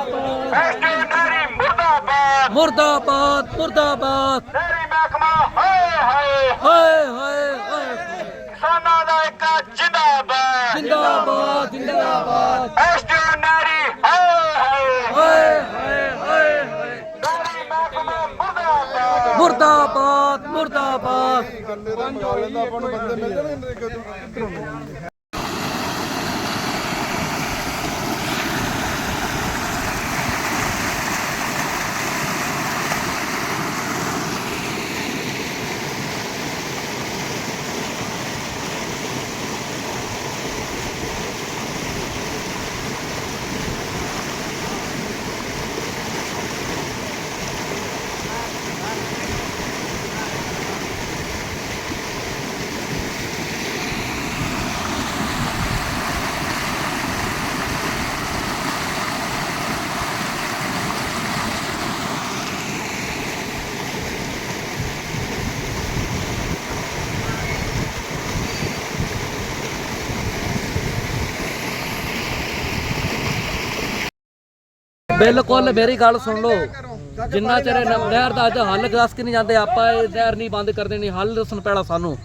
ST dairy ਮੁਰਦਾਬਾਦ ਮੁਰਦਾਬਾਦ। ਮੁਰਦਾਬਾਦ ਮਹਿਕਮਾ ਹਾਏ ਹਾਏ। ਹਾਏ ਹਾਏ ਹਾਏ। ਦਾ ਇੱਕ ਜਿੰਦਾਬਾਦ। ਜਿੰਦਾਬਾਦ ਜਿੰਦਾਬਾਦ। ਐਸਟੀ ਡੈਰੀ ਹਾਏ ਹਾਏ। ਹਾਏ ਹਾਏ ਹਾਏ ਹਾਏ। ਡੈਰੀ ਮਹਿਕਮਾ ਮੁਰਦਾਬਾਦ। ਮੁਰਦਾਬਾਦ ਮੁਰਦਾਬਾਦ। ਗੱਲ ਇਹਦਾ ਮਜਾਲ ਇਹਦਾ ਆਪਾਂ ਨੂੰ ਬੰਦੇ ਮਿਲਣਗੇ ਬਿਲਕੁਲ ਮੇਰੀ ਗੱਲ ਸੁਣ ਲਓ। ਜਿੰਨਾ ਚਿਰ ਇਹ ਨ- ਨਹਿਰ ਦਾ ਅੱਜ ਹੱਲ ਦੱਸ ਕੇ ਨਹੀਂ ਜਾਂਦੇ ਆਪਾਂ ਇਹ ਨਹਿਰ ਨਹੀਂ ਬੰਦ ਕਰ ਦੇਣੀ ਹੱਲ ਦੱਸਣ ਪੈਣਾ ਸਾਨੂੰ।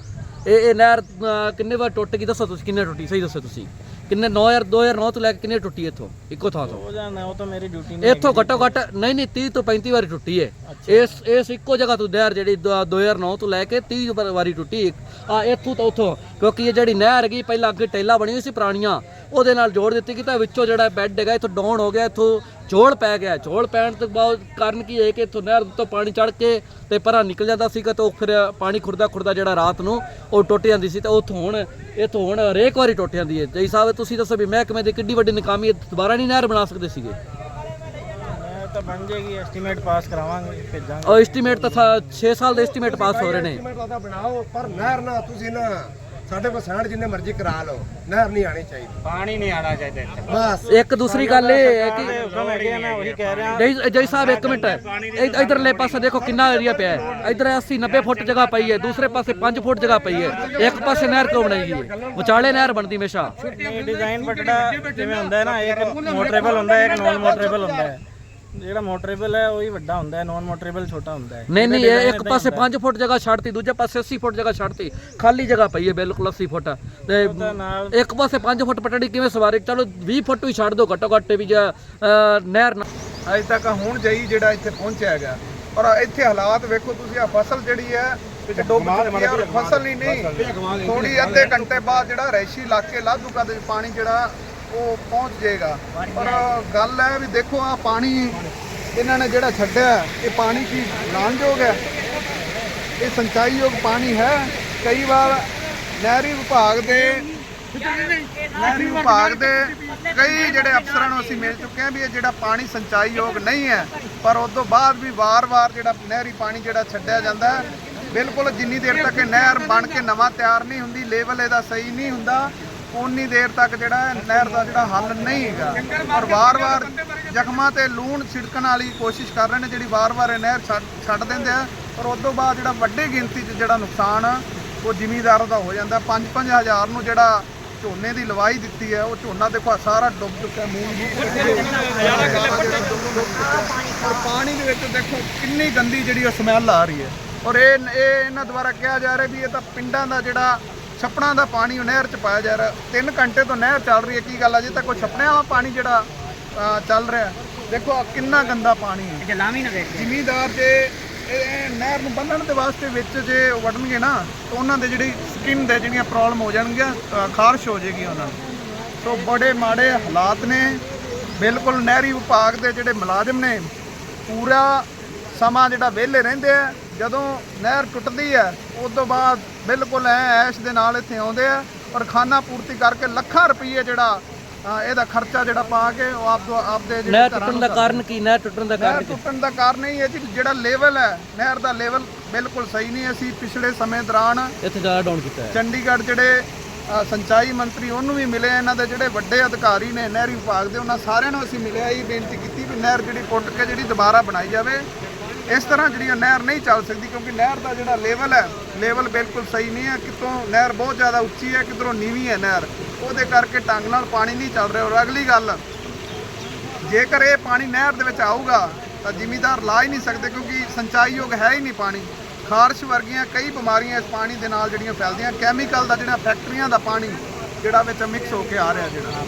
ਇਹ ਇਹ ਨਹਿਰ ਅਹ, ਕਿੰਨੇ ਵਾਰ ਟੁੱਟ ਗਈ ਦੱਸੋ ਤੁਸੀਂ ਕਿੰਨੇ ਟੁੱਟੀ ਸਹੀ ਦੱਸੋ ਤੁਸੀਂ। ਕਿੰਨੇ 9000 2009 ਤੋਂ ਲੈ ਕੇ ਕਿੰਨੇ ਟੁੱਟੀ ਇੱਥੋਂ ਇੱਕੋ ਥਾਂ ਤੋਂ। ਹੋ ਜਾਣਾ ਉਹ ਤਾਂ ਮੇਰੀ ਡਿਊਟੀ ਨਹੀਂ ਇੱਥੋਂ ਘੱਟੋ ਘੱਟ ਨਹੀਂ ਨਹੀਂ 30 ਤੋਂ 35 ਵਾਰੀ ਟੁੱਟੀ ਹੈ ਇਸ ਇਸ ਇੱਕੋ ਜਗ੍ਹਾ ਤੋਂ ਨਹਿਰ ਜਿਹੜੀ ਦ- 2009 ਤੋਂ ਲੈ ਕੇ 30 ਵਾਰ- ਵਾਰੀ ਟੁੱਟੀ। ਆ ਇੱਥੋਂ ਤੋਂ ਉੱਥੋਂ, ਕਿਉਂਕਿ ਇਹ ਜਿਹੜੀ ਨਹਿਰ ਹੈਗੀ, ਪਹਿਲਾਂ ਅੱਗੇ ਟੈਲਾ ਬਣੀ ਹੋਈ ਸੀ ਪੁਰਾਣੀਆਂ, ਉਹਦੇ ਨਾਲ ਜੋੜ ਦਿੱਤੀ ਗਈ, ਤਾਂ ਵਿੱਚੋਂ ਜਿਹੜਾ ਬੈੱਡ ਹੈਗਾ, ਇੱਥੋਂ ਡਾਊਨ ਹੋ ਗਿਆ, ਇੱਥੋਂ ਝੋਲ ਪੈ ਗਿਆ। ਝੋਲ ਪੈਣ ਤੋਂ ਬਾਅਦ ਕਾਰਨ ਕੀ ਹੈ ਕਿ ਇੱਥੋਂ ਨਹਿਰ ਤੋਂ ਪਾਣੀ ਚੜ ਕੇ ਤੇ ਪਰਾਂ ਨਿਕਲ ਜਾਂਦਾ ਸੀਗਾ, ਤਾਂ ਉਹ ਫਿਰ ਪਾਣੀ ਖੁਰਦਾ ਖੁਰਦਾ ਜਿਹੜਾ ਰਾਤ ਨੂੰ ਉਹ ਟੁੱਟ ਜਾਂਦੀ ਸੀ, ਤੇ ਉੱਥੋਂ ਹੁਣ ਇੱਥੋਂ ਹੁਣ ਹਰੇਕ ਵਾਰੀ ਟੁੱਟ ਜਾਂਦੀ ਹੈ। ਜੈ ਸਾਹਿਬ, ਤੁਸੀਂ ਦੱਸੋ ਵੀ ਮਹਿਕਮੇ ਦੀ ਕਿੱਡੀ ਵੱਡੀ ਨਕਾਮੀ ਹੈ, ਦੁਬਾਰਾ ਨਹੀਂ ਨਹਿਰ ਬਣਾ ਸਕਦੇ ਸੀਗੇ? ਤਾਂ ਬਣ ਜਾਏਗੀ ਐਸਟੀਮੇਟ ਪਾਸ ਕਰਾਵਾਂਗੇ ਭੇਜਾਂਗੇ। ਉਹ ਐਸਟੀਮੇਟ ਤਾਂ 6 ਸਾਲ ਦੇ ਐਸਟੀਮੇਟ ਪਾਸ ਹੋ ਰਹੇ ਨੇ। ਐਸਟੀਮੇਟ ਦਾ ਬਣਾਓ ਪਰ ਨਹਿਰ ਨਾ ਤੁਸੀਂ ਨਾ ਸਾਡੇ ਕੋਲ ਸਾਂਢ ਜਿੰਨੇ ਮਰਜ਼ੀ ਕਰਾ ਲਓ ਨਹਿਰ ਨਹੀਂ ਆਣੀ ਚਾਹੀਦੀ। ਪਾਣੀ ਨਹੀਂ ਆਣਾ ਚਾਹੀਦਾ ਇੱਥੇ। ਬਸ। ਇੱਕ ਦੂਸਰੀ ਗੱਲ ਇਹ ਹੈ ਕਿ ਹੁਕਮ ਹੈਗੇ ਆ, ਮੈਂ ਉਹੀ ਕਹਿ ਰਿਹਾ। ਜੈ ਜੈ ਸਾਹਿਬ ਇੱਕ ਮਿੰਟ। ਇਧਰਲੇ ਪਾਸੇ ਦੇਖੋ ਕਿੰਨਾ ਏਰੀਆ ਪਿਆ ਹੈ। ਇਧਰ 80 90 ਫੁੱਟ ਜਗ੍ਹਾ ਪਈ ਹੈ ਦੂਸਰੇ ਪਾਸੇ 5 ਫੁੱਟ ਜਗ੍ਹਾ ਪਈ ਹੈ। ਇੱਕ ਪਾਸੇ ਨਹਿਰ ਕਿਉਂ ਬਣਾਈ ਗਈ ਹੈ? ਵਿਚਾਲੇ ਨਹਿਰ ਬਣਦੀ ਹਮੇਸ਼ਾ। ਡਿਜ਼ਾਈਨ ਬਟੜਾ ਜਿਵੇਂ ਹੁੰਦਾ ਹੈ ਨਾ ਇੱਕ ਮੋਟਰੇਬਲ ਹੁੰਦਾ ਹੈ ਇੱਕ ਨਾਨ ਮੋਟਰੇਬਲ ਹੁੰਦਾ ਹੈ। ਜਿਹੜਾ ਮੋਟਰੇਬਲ ਹੈ ਉਹੀ ਵੱਡਾ ਹੁੰਦਾ ਹੈ ਨਾਨ ਮੋਟਰੇਬਲ ਛੋਟਾ ਹੁੰਦਾ ਹੈ। ਨਹੀਂ ਨਹੀਂ ਇਹ ਇੱਕ ਪਾਸੇ 5 ਫੁੱਟ ਜਗ੍ਹਾ ਛੱਡਤੀ ਦੂਜੇ ਪਾਸੇ 80 ਫੁੱਟ ਜਗ੍ਹਾ ਛੱਡਤੀ। ਖਾਲੀ ਜਗ੍ਹਾ ਪਈ ਹੈ ਬਿਲਕੁਲ 80 ਫੁੱਟ। ਤੇ ਇੱਕ ਪਾਸੇ 5 ਫੁੱਟ ਪਟੜੀ ਕਿਵੇਂ ਸਵਾਰੀ ਚਲੋ 20 ਫੁੱਟ ਵੀ ਛੱਡ ਦਿਓ ਘੱਟੋ ਘੱਟ ਵੀ ਜਾਂ ਨਹਿਰ ਨਾ ਅਜੇ ਤੱਕ ਹੁਣ ਜਈ ਜਿਹੜਾ ਇੱਥੇ ਪਹੁੰਚਿਆ ਹੈਗਾ। ਔਰ ਇੱਥੇ ਹਾਲਾਤ ਵੇਖੋ ਤੁਸੀਂ ਆ ਫਸਲ ਜਿਹੜੀ ਹੈ ਡੁੱਬ ਚੁੱਕੀ ਹੈ ਫਸਲ ਹੀ ਨਹੀਂ। ਥੋੜੀ ਅੱਧੇ ਘੰਟੇ ਬਾਅਦ ਜਿਹੜਾ ਰੈਸ਼ੀ ਇਲਾਕੇ ਲਾਧੂਕਾ ਦੇ ਪਾਣੀ ਜਿਹੜਾ ਉਹ ਪਹੁੰਚ ਜਾਏਗਾ। ਪਰ ਗੱਲ ਹੈ ਵੀ ਦੇਖੋ ਆ ਪਾਣੀ ਇਹਨਾਂ ਨੇ ਜਿਹੜਾ ਛੱਡਿਆ, ਇਹ ਪਾਣੀ ਕੀ ਲਾਣਯੋਗ ਹੈ? ਇਹ ਸਿੰਚਾਈਯੋਗ ਪਾਣੀ ਹੈ। ਕਈ ਵਾਰ ਨਹਿਰੀ ਵਿਭਾਗ ਦੇ ਨਹਿਰੀ ਵਿਭਾਗ ਦੇ ਕਈ ਜਿਹੜੇ ਅਫਸਰਾਂ ਨੂੰ ਅਸੀਂ ਮਿਲ ਚੁੱਕੇ ਹਾਂ ਵੀ ਇਹ ਜਿਹੜਾ ਪਾਣੀ ਸਿੰਚਾਈਯੋਗ ਨਹੀਂ ਹੈ, ਪਰ ਉਸ ਤੋਂ ਬਾਅਦ ਵੀ ਵਾਰ-ਵਾਰ ਜਿਹੜਾ ਨਹਿਰੀ ਪਾਣੀ ਜਿਹੜਾ ਛੱਡਿਆ ਜਾਂਦਾ ਹੈ, ਬਿਲਕੁਲ ਜਿੰਨੀ ਦੇਰ ਤੱਕ ਨਹਿਰ ਬਣ ਕੇ ਨਵਾਂ ਤਿਆਰ ਨਹੀਂ ਹੁੰਦੀ, ਲੈਵਲ ਇਹਦਾ ਸਹੀ ਨਹੀਂ ਹੁੰਦਾ ਉਨੀ ਦੇਰ ਤੱਕ ਜਿਹੜਾ ਨਹਿਰ ਦਾ ਜਿਹੜਾ ਹੱਲ ਨਹੀਂ ਹੈਗਾ। ਔਰ ਵਾਰ-ਵਾਰ ਜ਼ਖਮਾਂ ਤੇ ਲੂਣ ਛਿੜਕਣ ਵਾਲੀ ਕੋਸ਼ਿਸ਼ ਕਰ ਰਹੇ ਨੇ ਜਿਹੜੀ ਵਾਰ-ਵਾਰ ਇਹ ਨਹਿਰ ਛੱਡ ਦਿੰਦੇ ਆ। ਔਰ ਉਸ ਤੋਂ ਬਾਅਦ ਜਿਹੜਾ ਵੱਡੇ ਗਿਣਤੀ 'ਚ ਜਿਹੜਾ ਨੁਕਸਾਨ ਉਹ ਜ਼ਿਮੀਂਦਾਰਾਂ ਦਾ ਹੋ ਜਾਂਦਾ। 5-5 ਹਜ਼ਾਰ ਨੂੰ ਜਿਹੜਾ ਝੋਨੇ ਦੀ ਲਵਾਈ ਦਿੱਤੀ ਹੈ ਉਹ ਝੋਨਾ ਦੇਖੋ ਸਾਰਾ ਡੁੱਬ ਚੁੱਕਾ ਮੂੰਹ ਔਰ ਪਾਣੀ ਦੇ ਵਿੱਚ ਦੇਖੋ ਕਿੰਨੀ ਗੰਦੀ ਜਿਹੜੀ ਉਹ ਸਮੈਲ ਆ ਰਹੀ ਹੈ। ਔਰ ਇਹ ਇਹ ਇਹਨਾਂ ਦੁਆਰਾ ਕਿਹਾ ਜਾ ਰਿਹਾ ਵੀ ਇਹ ਤਾਂ ਪਿੰਡਾਂ ਦਾ ਜਿਹੜਾ ਛੱਪੜਾਂ ਦਾ ਪਾਣੀ ਉਹ ਨਹਿਰ 'ਚ ਪਾਇਆ ਜਾ ਰਿਹਾ। 3 ਘੰਟੇ ਤੋਂ ਨਹਿਰ ਚੱਲ ਰਹੀ ਹੈ ਕੀ ਗੱਲ ਹੈ ਜੇ ਤਾਂ ਕੋਈ ਛੱਪੜਿਆਂ ਵਾਲਾ ਪਾਣੀ ਜਿਹੜਾ ਚੱਲ ਰਿਹਾ ਦੇਖੋ ਆਹ ਕਿੰਨਾ ਗੰਦਾ ਪਾਣੀ ਹੈ। ਜਲਾਮੀ ਨਾ ਵੇਖ। ਜ਼ਿਮੀਂਦਾਰ ਜੇ ਇਹ ਨਹਿਰ ਨੂੰ ਬੰਨਣ ਦੇ ਵਾਸਤੇ ਵਿੱਚ ਜੇ ਵੜਨਗੇ ਨਾ ਤਾਂ ਉਹਨਾਂ ਦੇ ਜਿਹੜੀ ਸਕਿਨ ਦੇ ਜਿਹੜੀਆਂ ਪ੍ਰੋਬਲਮ ਹੋ ਜਾਣਗੀਆਂ ਖਾਰਸ਼ ਹੋ ਜਾਏਗੀ ਉਹਨਾਂ ਨੂੰ। ਸੋ ਬੜੇ ਮਾੜੇ ਹਾਲਾਤ ਨੇ। ਬਿਲਕੁਲ ਨਹਿਰੀ ਵਿਭਾਗ ਦੇ ਜਿਹੜੇ ਮੁਲਾਜ਼ਮ ਨੇ ਪੂਰਾ ਸਮਾਂ ਜਿਹੜਾ ਵਿਹਲੇ ਰਹਿੰਦੇ ਆ। ਜਦੋਂ ਨਹਿਰ ਟੁੱਟਦੀ ਹੈ ਉਸ ਤੋਂ ਬਾਅਦ ਬਿਲਕੁਲ ਐ ਐਸ਼ ਦੇ ਨਾਲ ਇੱਥੇ ਆਉਂਦੇ ਆ ਔਰ ਖਾਨਾ ਪੂਰਤੀ ਕਰਕੇ ਲੱਖਾਂ ਰੁਪਏ ਜਿਹੜਾ ਇਹਦਾ ਖਰਚਾ ਜਿਹੜਾ ਪਾ ਕੇ ਉਹ ਆਪ ਆਪਦੇ ਜਿਹੜੇ ਨਹਿਰ ਟੁੱਟਣ ਦਾ ਕਾਰਨ ਕੀ? ਨਹਿਰ ਟੁੱਟਣ ਦਾ ਕਾਰਨ ਟੁੱਟਣ ਦਾ ਕਾਰਨ ਇਹ ਹੈ ਜੀ ਜਿਹੜਾ ਲੈਵਲ ਹੈ ਨਹਿਰ ਦਾ ਲੈਵਲ ਬਿਲਕੁਲ ਸਹੀ ਨਹੀਂ। ਅਸੀਂ ਪਿਛਲੇ ਸਮੇਂ ਦੌਰਾਨ ਇੱਥੇ ਜ਼ਿਆਦਾ ਡਾਊਨ ਕੀਤਾ ਹੈ। ਚੰਡੀਗੜ੍ਹ ਜਿਹੜੇ ਸਿੰਚਾਈ ਮੰਤਰੀ ਉਹਨੂੰ ਵੀ ਮਿਲੇ ਇਹਨਾਂ ਦੇ ਜਿਹੜੇ ਵੱਡੇ ਅਧਿਕਾਰੀ ਨੇ ਨਹਿਰੀ ਵਿਭਾਗ ਦੇ ਉਹਨਾਂ ਸਾਰਿਆਂ ਨੂੰ ਅਸੀਂ ਮਿਲਿਆ। ਇਹ ਬੇਨਤੀ ਕੀਤੀ ਵੀ ਨਹਿਰ ਜਿਹੜੀ ਪੁੱਟ ਕੇ ਜਿਹੜੀ ਦੁਬਾਰਾ ਬਣਾਈ ਜਾਵੇ ਇਸ ਤਰ੍ਹਾਂ ਜਿਹੜੀ ਇਹ ਨਹਿਰ ਨਹੀਂ ਚੱਲ ਸਕਦੀ, ਕਿਉਂਕਿ ਨਹਿਰ ਦਾ ਜਿਹੜਾ ਲੈਵਲ ਹੈ ਲੈਵਲ ਬਿਲਕੁਲ ਸਹੀ ਨਹੀਂ ਹੈ। ਕਿਤੋਂ ਨਹਿਰ ਬਹੁਤ ਜ਼ਿਆਦਾ ਉੱਚੀ ਹੈ, ਕਿਧਰੋਂ ਨੀਵੀਂ ਹੈ ਨਹਿਰ, ਉਹਦੇ ਕਰਕੇ ਢੰਗ ਨਾਲ ਪਾਣੀ ਨਹੀਂ ਚੱਲ ਰਿਹਾ। ਔਰ ਅਗਲੀ ਗੱਲ, ਜੇਕਰ ਇਹ ਪਾਣੀ ਨਹਿਰ ਦੇ ਵਿੱਚ ਆਊਗਾ, ਤਾਂ ਜ਼ਿਮੀਦਾਰ ਲਾ ਹੀ ਨਹੀਂ ਸਕਦੇ, ਕਿਉਂਕਿ ਸਿੰਚਾਈਯੋਗ ਹੈ ਹੀ ਨਹੀਂ ਪਾਣੀ। ਖਾਰਸ਼ ਵਰਗੀਆਂ ਕਈ ਬਿਮਾਰੀਆਂ ਇਸ ਪਾਣੀ ਦੇ ਨਾਲ ਜਿਹੜੀਆਂ ਫੈਲਦੀਆਂ ਕੈਮੀਕਲ ਦਾ ਜਿਹੜਾ ਫੈਕਟਰੀਆਂ ਦਾ ਪਾਣੀ, ਜਿਹੜਾ ਵਿੱਚ ਮਿਕਸ ਹੋ ਕੇ ਆ ਰਿਹਾ ਜਿਹੜਾ।